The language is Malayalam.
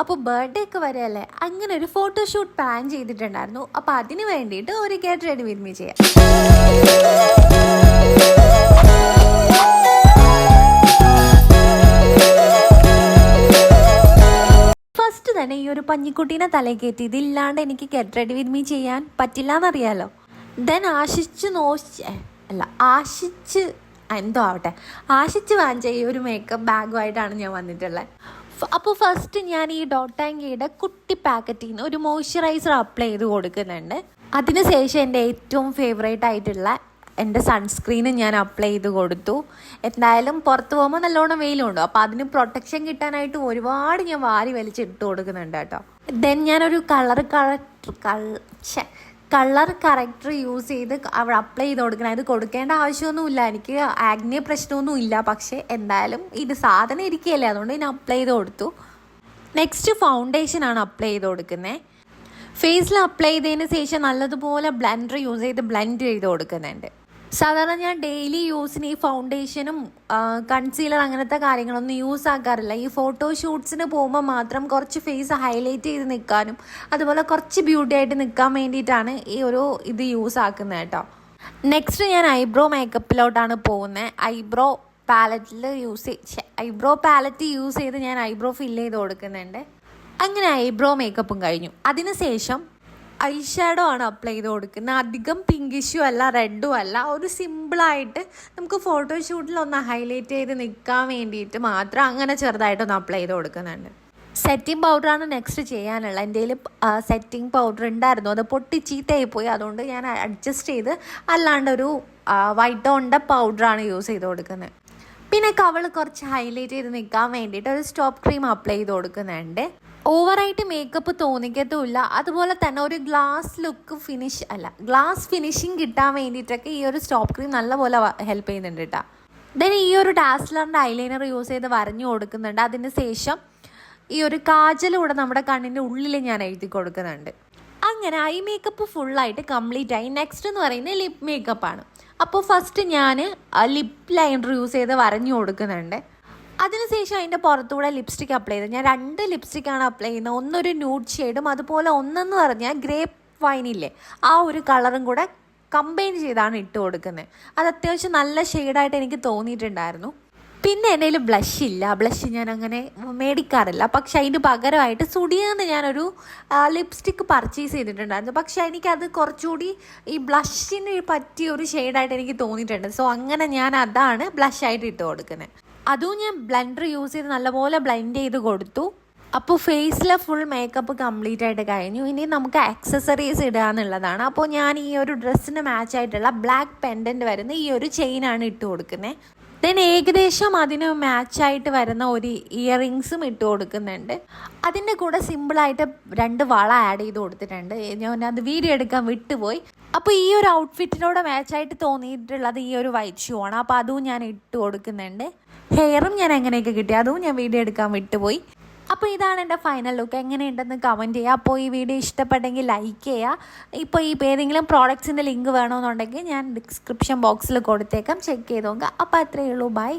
അപ്പോൾ ബർത്ത്ഡേ ഒക്കെ വരെയല്ലേ? അങ്ങനെ ഒരു ഫോട്ടോഷൂട്ട് പ്ലാൻ ചെയ്തിട്ടുണ്ടായിരുന്നു. അപ്പോൾ അതിന് വേണ്ടിയിട്ട് ഒരു ഗെറ്റ് റെഡി വിത്ത് മീ ചെയ്യാം. ഫസ്റ്റ് തന്നെ ഈ ഒരു പഞ്ഞിക്കുട്ടീനെ തലയിൽ കയറ്റി ഇതില്ലാണ്ട് എനിക്ക് ഗെറ്റ് റെഡി വിത്ത് മീ ചെയ്യാൻ പറ്റില്ല എന്നറിയാലോ ദെൻ ആശിച്ച് നോച്ച് അല്ല ആശിച്ച് എന്തോ ആവട്ടെ. ആശിച്ച് വാങ്ങിച്ച ഈ ഒരു മേക്കപ്പ് ബാഗുമായിട്ടാണ് ഞാൻ വന്നിട്ടുള്ളത് അപ്പോൾ ഫസ്റ്റ് ഞാൻ ഈ ഡോട്ടാങ്കിയുടെ കുട്ടി പാക്കറ്റിൽ നിന്ന് ഒരു മോയ്സ്ചറൈസർ അപ്ലൈ ചെയ്ത് കൊടുക്കുന്നുണ്ട്. അതിനുശേഷം എന്റെ ഏറ്റവും ഫേവറേറ്റ് ആയിട്ടുള്ള എന്റെ സൺസ്ക്രീന് ഞാൻ അപ്ലൈ ചെയ്ത് കൊടുത്തു. എന്തായാലും പുറത്ത് പോകുമ്പോൾ നല്ലോണം വെയിലുണ്ടോ. അപ്പോൾ അതിന് പ്രൊട്ടക്ഷൻ കിട്ടാനായിട്ട് ഒരുപാട് ഞാൻ വാരി വലിച്ചിട്ട് കൊടുക്കുന്നുണ്ട് കേട്ടോ. ദെൻ ഞാനൊരു കളർ കളർ കള കളർ കറക്റ്റർ യൂസ് ചെയ്ത് അവിടെ അപ്ലൈ ചെയ്ത് കൊടുക്കണം. ഇത് കൊടുക്കേണ്ട ആവശ്യമൊന്നുമില്ല. എനിക്ക് ആഗ്നിയ പ്രശ്നമൊന്നും ഇല്ല പക്ഷേ എന്തായാലും ഇത് സാധനം ഇരിക്കുകയല്ലേ. അതുകൊണ്ട് ഞാൻ അപ്ലൈ ചെയ്ത് കൊടുത്തു. നെക്സ്റ്റ് ഫൗണ്ടേഷൻ ആണ് അപ്ലൈ ചെയ്ത് കൊടുക്കുന്നത്. ഫേസിൽ അപ്ലൈ ചെയ്തതിന് ശേഷം നല്ലതുപോലെ ബ്ലെൻഡർ യൂസ് ചെയ്ത് ബ്ലെൻഡ് ചെയ്ത് കൊടുക്കുന്നുണ്ട്. സാധാരണ ഞാൻ ഡെയിലി യൂസിന് ഈ ഫൗണ്ടേഷനും കൺസീലർ അങ്ങനത്തെ കാര്യങ്ങളൊന്നും യൂസ് ആക്കാറില്ല. ഈ ഫോട്ടോ ഷൂട്ട്സിന് പോകുമ്പോൾ മാത്രം കുറച്ച് ഫേസ് ഹൈലൈറ്റ് ചെയ്ത് നിൽക്കാനും അതുപോലെ കുറച്ച് ബ്യൂട്ടി ആയിട്ട് നിൽക്കാൻ വേണ്ടിയിട്ടാണ് ഈ ഒരു ഇത് യൂസ് ആക്കുന്നത് കേട്ടോ. നെക്സ്റ്റ് ഞാൻ ഐബ്രോ മേക്കപ്പിലോട്ടാണ് പോകുന്നത് ഐബ്രോ പാലറ്റിൽ യൂസ് ഐബ്രോ പാലറ്റ് യൂസ് ചെയ്ത് ഞാൻ ഐബ്രോ ഫില്ല് ചെയ്ത് കൊടുക്കുന്നുണ്ട്. അങ്ങനെ ഐബ്രോ മേക്കപ്പും കഴിഞ്ഞു. അതിനുശേഷം ഐ ഷാഡോ ആണ് അപ്ലൈ ചെയ്ത് കൊടുക്കുന്നത്. അധികം പിങ്കിഷും അല്ല റെഡും അല്ല. ഒരു സിമ്പിളായിട്ട് നമുക്ക് ഫോട്ടോഷൂട്ടിൽ ഒന്ന് ഹൈലൈറ്റ് ചെയ്ത് നിൽക്കാൻ വേണ്ടിയിട്ട് മാത്രം അങ്ങനെ ചെറുതായിട്ടൊന്ന് അപ്ലൈ ചെയ്ത് കൊടുക്കുന്നുണ്ട്. സെറ്റിംഗ് പൗഡറാണ് നെക്സ്റ്റ് ചെയ്യാനുള്ളത്. കയ്യിൽ സെറ്റിംഗ് പൗഡർ ഉണ്ടായിരുന്നു? അത് പൊട്ടി ചീത്തയായി പോയി. അതുകൊണ്ട് ഞാൻ അഡ്ജസ്റ്റ് ചെയ്ത് അല്ലാണ്ടൊരു വൈറ്റ് ടോണിന്റെ പൗഡറാണ് യൂസ് ചെയ്ത് കൊടുക്കുന്നത്. പിന്നെ കവൾ കുറച്ച് ഹൈലൈറ്റ് ചെയ്ത് നിൽക്കാൻ വേണ്ടിയിട്ട് ഒരു സ്റ്റോപ്പ് ക്രീം അപ്ലൈ ചെയ്ത് കൊടുക്കുന്നുണ്ട്. ഓവറായിട്ട് മേക്കപ്പ് തോന്നിക്കത്തുമില്ല. അതുപോലെ തന്നെ ഒരു ഗ്ലാസ് ലുക്ക് ഫിനിഷ് അല്ല ഗ്ലാസ് ഫിനിഷിങ് കിട്ടാൻ വേണ്ടിയിട്ടൊക്കെ ഈ ഒരു സ്റ്റോപ്പ് ക്രീം നല്ലപോലെ ഹെൽപ്പ് ചെയ്യുന്നുണ്ട് കേട്ടോ ദെൻ ഈ ഒരു ഡാസ്ലറിന്റെ ഐലൈനർ യൂസ് ചെയ്ത് വരഞ്ഞു കൊടുക്കുന്നുണ്ട്. അതിന് ശേഷം ഈ ഒരു കാജലൂടെ നമ്മുടെ കണ്ണിന്റെ ഉള്ളിൽ ഞാൻ എഴുതി കൊടുക്കുന്നുണ്ട്. അങ്ങനെ ഐ മേക്കപ്പ് ഫുള്ളായിട്ട് കംപ്ലീറ്റ് ആയി. നെക്സ്റ്റ് എന്ന് പറയുന്നത് ലിപ് മേക്കപ്പാണ് അപ്പോൾ ഫസ്റ്റ് ഞാൻ ലിപ് ലൈനർ യൂസ് ചെയ്ത് വരഞ്ഞു കൊടുക്കുന്നുണ്ട്. അതിനുശേഷം അതിന്റെ പുറത്തുകൂടെ ലിപ്സ്റ്റിക് അപ്ലൈ ചെയ്തത് ഞാൻ രണ്ട് ലിപ്സ്റ്റിക്കാണ് അപ്ലൈ ചെയ്യുന്നത്. ഒന്നൊരു ന്യൂഡ് ഷെയ്ഡും അതുപോലെ ഒന്നെന്ന് പറഞ്ഞാൽ ഗ്രേപ്പ് വൈനില്ലേ ആ ഒരു കളറും കൂടെ കമ്പൈൻ ചെയ്താണ് ഇട്ട് കൊടുക്കുന്നത്. അത് അത്യാവശ്യം നല്ല ഷെയ്ഡായിട്ട് എനിക്ക് തോന്നിയിട്ടുണ്ടായിരുന്നു. പിന്നെ എന്റെ കയ്യിൽ ബ്ലഷ് ഇല്ല. ബ്ലഷ് ഞാൻ അങ്ങനെ മേടിക്കാറില്ല. പക്ഷെ അതിന് പകരമായിട്ട് സുടിയെന്ന് ഞാനൊരു ലിപ്സ്റ്റിക്ക് പർച്ചേസ് ചെയ്തിട്ടുണ്ടായിരുന്നു. പക്ഷെ എനിക്കത് കുറച്ചുകൂടി ഈ ബ്ലഷിന് പറ്റിയ ഒരു ഷെയ്ഡായിട്ട് എനിക്ക് തോന്നിയിട്ടുണ്ട്. സോ അങ്ങനെ ഞാൻ അതാണ് ബ്ലഷായിട്ട് ഇട്ട് കൊടുക്കുന്നത്. അതും ഞാൻ ബ്ലെൻഡർ യൂസ് ചെയ്ത് നല്ലപോലെ ബ്ലെൻഡ് ചെയ്ത് കൊടുത്തു. അപ്പോൾ ഫേസിലെ ഫുൾ മേക്കപ്പ് കംപ്ലീറ്റ് ആയിട്ട് കഴിഞ്ഞു. ഇനി നമുക്ക് ആക്സസറീസ് ഇടുക എന്നുള്ളതാണ് അപ്പോൾ ഞാൻ ഈ ഒരു ഡ്രസ്സിന് മാച്ച് ആയിട്ടുള്ള ബ്ലാക്ക് പെൻഡന്റ് വരുന്ന ഈ ഒരു ചെയിനാണ് ഇട്ട് കൊടുക്കുന്നത് ദെൻ ഏകദേശം അതിന് മാച്ചായിട്ട് വരുന്ന ഒരു ഇയറിങ്സും ഇട്ട് കൊടുക്കുന്നുണ്ട്. അതിന്റെ കൂടെ സിമ്പിളായിട്ട് രണ്ട് വള ആഡ് ചെയ്ത് കൊടുത്തിട്ടുണ്ട്. ഞാൻ അത് വീഡിയോ എടുക്കാൻ വിട്ടുപോയി. അപ്പോൾ ഈ ഒരു ഔട്ട്ഫിറ്റിനോട് മാച്ചായിട്ട് തോന്നിയിട്ടുള്ളത് ഈ ഒരു വൈറ്റ് ഷൂ ആണ്. അപ്പോൾ അതും ഞാൻ ഇട്ട് കൊടുക്കുന്നുണ്ട്. ഹെയറും ഞാൻ എങ്ങനെയൊക്കെ കിട്ടി? അതും ഞാൻ വീഡിയോ എടുക്കാൻ വിട്ടുപോയി. അപ്പോൾ ഇതാണ് എന്റെ ഫൈനൽ ലുക്ക് എങ്ങനെയുണ്ടെന്ന് കമന്റ് ചെയ്യുക അപ്പോൾ ഈ വീഡിയോ ഇഷ്ടപ്പെട്ടെങ്കിൽ ലൈക്ക് ചെയ്യുക ഇപ്പോൾ ഈ ഏതെങ്കിലും പ്രോഡക്റ്റ്സിന്റെ ലിങ്ക് വേണമെന്നുണ്ടെങ്കിൽ ഞാൻ ഡിസ്ക്രിപ്ഷൻ ബോക്സിൽ കൊടുത്തേക്കാം. ചെക്ക് ചെയ്ത് നോക്കുക. അപ്പോൾ അത്രയേ ഉള്ളൂ. ബൈ